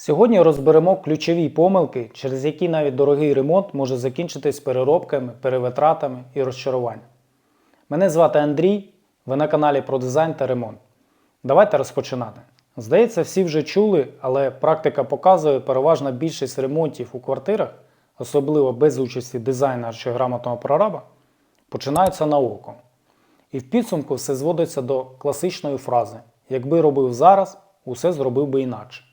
Сьогодні розберемо ключові помилки, через які навіть дорогий ремонт може закінчитись переробками, перевитратами і розчаруванням. Мене звати Андрій, ви на каналі про дизайн та ремонт. Давайте розпочинати. Здається, всі вже чули, але практика показує, переважна більшість ремонтів у квартирах, особливо без участі дизайнера чи грамотного прораба, починаються на око. І в підсумку все зводиться до класичної фрази: якби робив зараз, усе зробив би інакше.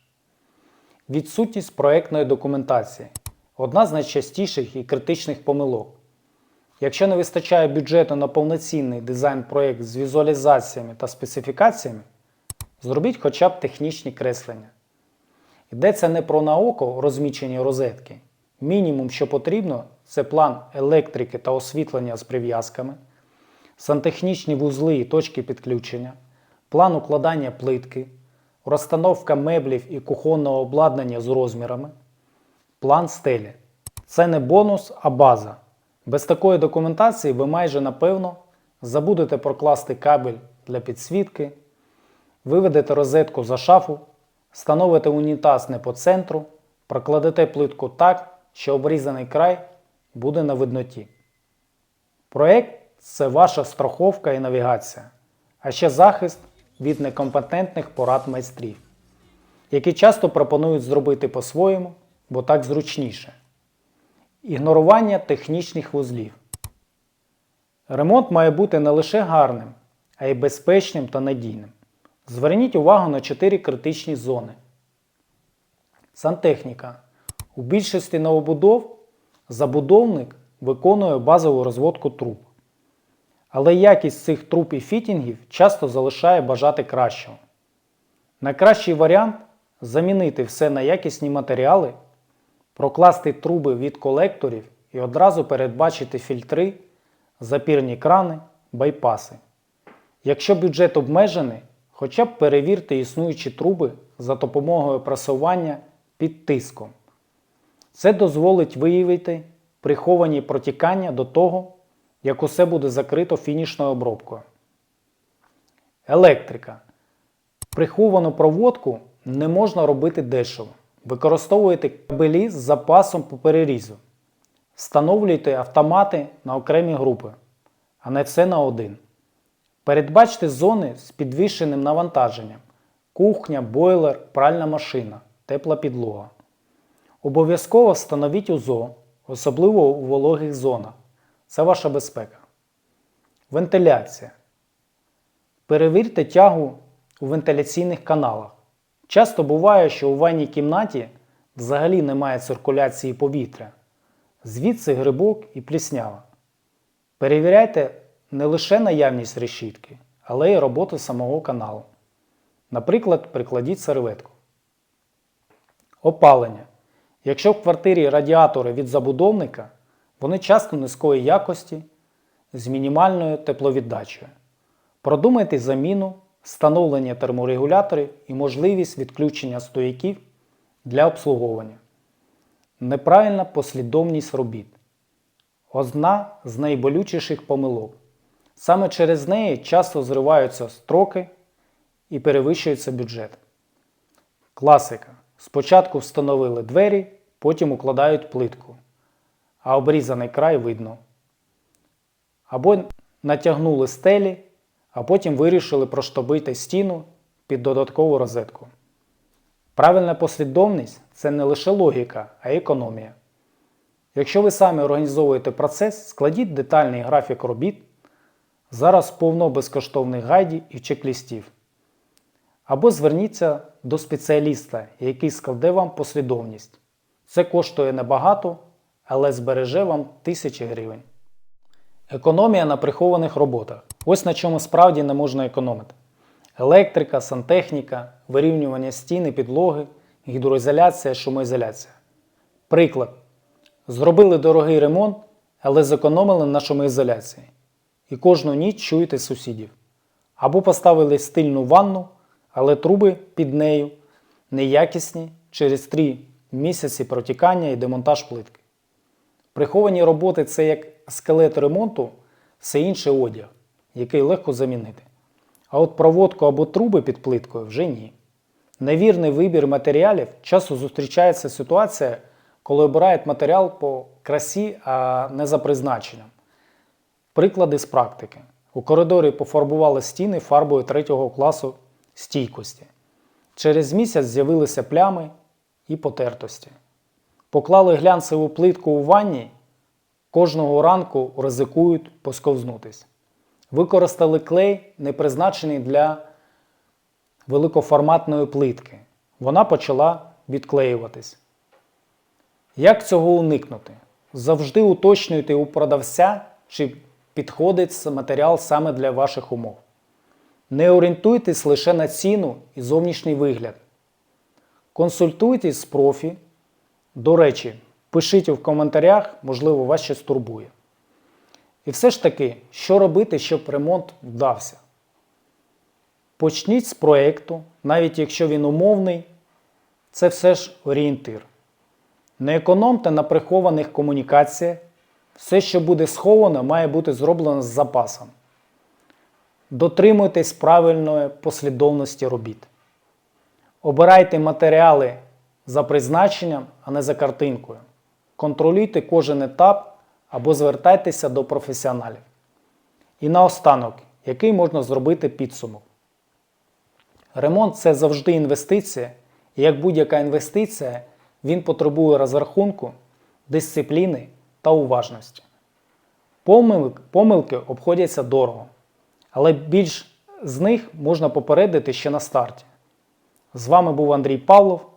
Відсутність проектної документації одна з найчастіших і критичних помилок. Якщо не вистачає бюджету на повноцінний дизайн-проєкт з візуалізаціями та специфікаціями, зробіть хоча б технічні креслення. Йдеться не про на око розмічені розетки. Мінімум, що потрібно, це план електрики та освітлення з прив'язками, сантехнічні вузли і точки підключення, план укладання плитки, розстановка меблів і кухонного обладнання з розмірами, план стелі. Це не бонус, а база. Без такої документації ви майже напевно забудете прокласти кабель для підсвітки, виведете розетку за шафу, встановите унітаз не по центру, прокладете плитку так, що обрізаний край буде на видноті. Проект це ваша страховка і навігація, а ще захист від некомпетентних порад майстрів, які часто пропонують зробити по-своєму, бо так зручніше. Ігнорування технічних вузлів. Ремонт має бути не лише гарним, а й безпечним та надійним. Зверніть увагу на 4 критичні зони. Сантехніка. У більшості новобудов забудовник виконує базову розводку труб. Але якість цих труб і фітінгів часто залишає бажати кращого. Найкращий варіант замінити все на якісні матеріали, прокласти труби від колекторів і одразу передбачити фільтри, запірні крани, байпаси. Якщо бюджет обмежений, хоча б перевірте існуючі труби за допомогою прасування під тиском. Це дозволить виявити приховані протікання до того, як усе буде закрито фінішною обробкою. Електрика. Приховану проводку не можна робити дешево. Використовуйте кабелі з запасом по перерізу. Встановлюйте автомати на окремі групи, а не все на один. Передбачте зони з підвищеним навантаженням: кухня, бойлер, пральна машина, тепла підлога. Обов'язково встановіть УЗО, особливо у вологих зонах. Це ваша безпека. Вентиляція. Перевірте тягу у вентиляційних каналах. Часто буває, що у ванній кімнаті взагалі немає циркуляції повітря. Звідси грибок і пліснява. Перевіряйте не лише наявність решітки, але й роботу самого каналу. Наприклад, прикладіть серветку. Опалення. Якщо в квартирі радіатори від забудовника, вони часто низької якості з мінімальною тепловіддачею. Продумайте заміну, встановлення терморегуляторів і можливість відключення стояків для обслуговування. Неправильна послідовність робіт. Одна з найболючіших помилок. Саме через неї часто зриваються строки і перевищується бюджет. Класика. Спочатку встановили двері, потім укладають плитку, а обрізаний край видно. Або натягнули стелі, а потім вирішили проштовбити стіну під додаткову розетку. Правильна послідовність це не лише логіка, а й економія. Якщо ви самі організовуєте процес, складіть детальний графік робіт. Зараз повно безкоштовних гайдів і чек-лістів. Або зверніться до спеціаліста, який складе вам послідовність. Це коштує небагато, але збереже вам тисячі гривень. Економія на прихованих роботах. Ось на чому справді не можна економити. Електрика, сантехніка, вирівнювання стіни, підлоги, гідроізоляція, шумоізоляція. Приклад. Зробили дорогий ремонт, але зекономили на шумоізоляції. І кожну ніч чуєте сусідів. Або поставили стильну ванну, але труби під нею неякісні через 3 місяці протікання і демонтаж плитки. Приховані роботи це як скелет ремонту, все інше одяг, який легко замінити. А от проводку або труби під плиткою вже ні. Невірний вибір матеріалів часто зустрічається ситуація, коли обирають матеріал по красі, а не за призначенням. Приклади з практики. У коридорі пофарбували стіни фарбою 3 класу стійкості. Через місяць з'явилися плями і потертості. Поклали глянцеву плитку у ванні, кожного ранку ризикують посковзнутись. Використали клей, не призначений для великоформатної плитки. Вона почала відклеюватись. Як цього уникнути? Завжди уточнюйте у продавця, чи підходить матеріал саме для ваших умов. Не орієнтуйтесь лише на ціну і зовнішній вигляд. Консультуйтесь з профі. До речі, пишіть в коментарях, можливо, вас щось турбує. І все ж таки, що робити, щоб ремонт вдався? Почніть з проєкту, навіть якщо він умовний, це все ж орієнтир. Не економте на прихованих комунікаціях. Все, що буде сховано, має бути зроблено з запасом. Дотримуйтесь правильної послідовності робіт. Обирайте матеріали за призначенням, а не за картинкою. Контролюйте кожен етап або звертайтеся до професіоналів. І наостанок, який можна зробити підсумок. Ремонт це завжди інвестиція, і як будь-яка інвестиція, він потребує розрахунку, дисципліни та уважності. Помилки, помилки обходяться дорого, але більш з них можна попередити ще на старті. З вами був Андрій Павлов.